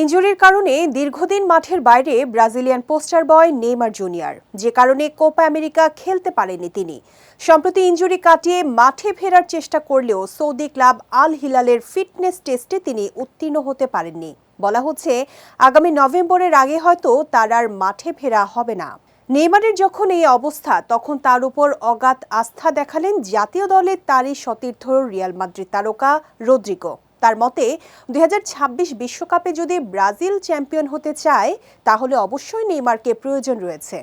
ইনজুরির কারণে দীর্ঘদিন মাঠের বাইরে Brazilian poster boy Neymar junior, যে কারণে কোপা আমেরিকা খেলতে পারেননি তিনি। সম্প্রতি ইনজুরি কাটিয়ে মাঠে ফেরার চেষ্টা করলেও সৌদি ক্লাব আল হিলালের ফিটনেস টেস্টে তিনি উত্তীর্ণ হতে পারেননি। বলা হচ্ছে, আগামী নভেম্বরের আগে হয়তো তার আর মাঠে ফেরা হবে না। নেইমারের যখন এই অবস্থা, তখন তার উপর অগাধ আস্থা দেখালেন জাতীয় দলের তারই সতীর্থ রিয়াল মাদ্রিদ তারকা রদ্রিগো। তার মতে, দুই বিশ্বকাপে যদি ব্রাজিল চ্যাম্পিয়ন হতে চায়, তাহলে অবশ্যই নেইমারকে প্রয়োজন রয়েছে।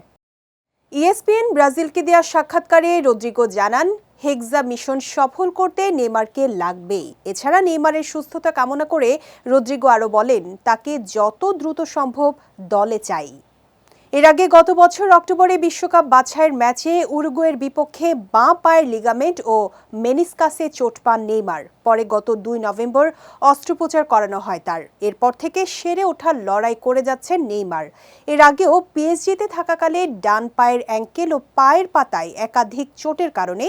ইএসপিএন ব্রাজিলকে দেওয়া সাক্ষাৎকারে রদ্রিগো জানান, হেক্সা মিশন সফল করতে নেইমারকে লাগবেই। এছাড়া নেইমারের সুস্থতা কামনা করে রদ্রিগো আরও বলেন, তাকে যত দ্রুত সম্ভব দলে চাই। এর আগে গত বছর অক্টোবরে বিশ্বকাপ বাছাইয়ের ম্যাচে উরুগুয়ের বিপক্ষে বাঁ পায়ের লিগামেন্ট ও মেনিসকাসে চোট পান নেইমার। পরে গত দুই নভেম্বর অস্ত্রোপচার করানো হয় তার। এরপর থেকে সেরে ওঠার লড়াই করে যাচ্ছেন নেইমার। এর আগেও পিএসজিতে থাকাকালে ডান পায়ের অ্যাঙ্কেল ও পায়ের পাতায় একাধিক চোটের কারণে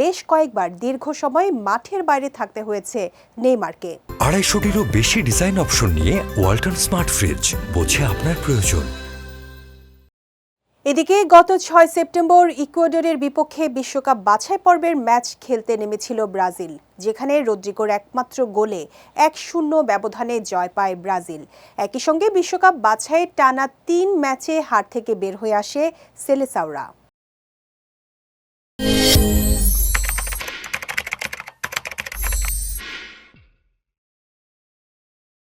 বেশ কয়েকবার দীর্ঘ সময় মাঠের বাইরে থাকতে হয়েছে নেইমারকে। আড়াইশোটিরও বেশি ডিজাইন অপশন নিয়ে ওয়াল্টন স্মার্ট ফ্রিজ বোঝে আপনার প্রয়োজন। এদিকে গত ছয় সেপ্টেম্বর ইকুয়েডরের বিপক্ষে বিশ্বকাপ বাছাই পর্বের ম্যাচ খেলতে নেমেছিল ব্রাজিল, যেখানে রদ্রিগোর একমাত্র গোলে এক শূন্য ব্যবধানে জয় পায় ব্রাজিল। একই সঙ্গে বিশ্বকাপ বাছাইয়ের টানা তিন ম্যাচে হার থেকে বের হয়ে আসে সেলেসাওরা।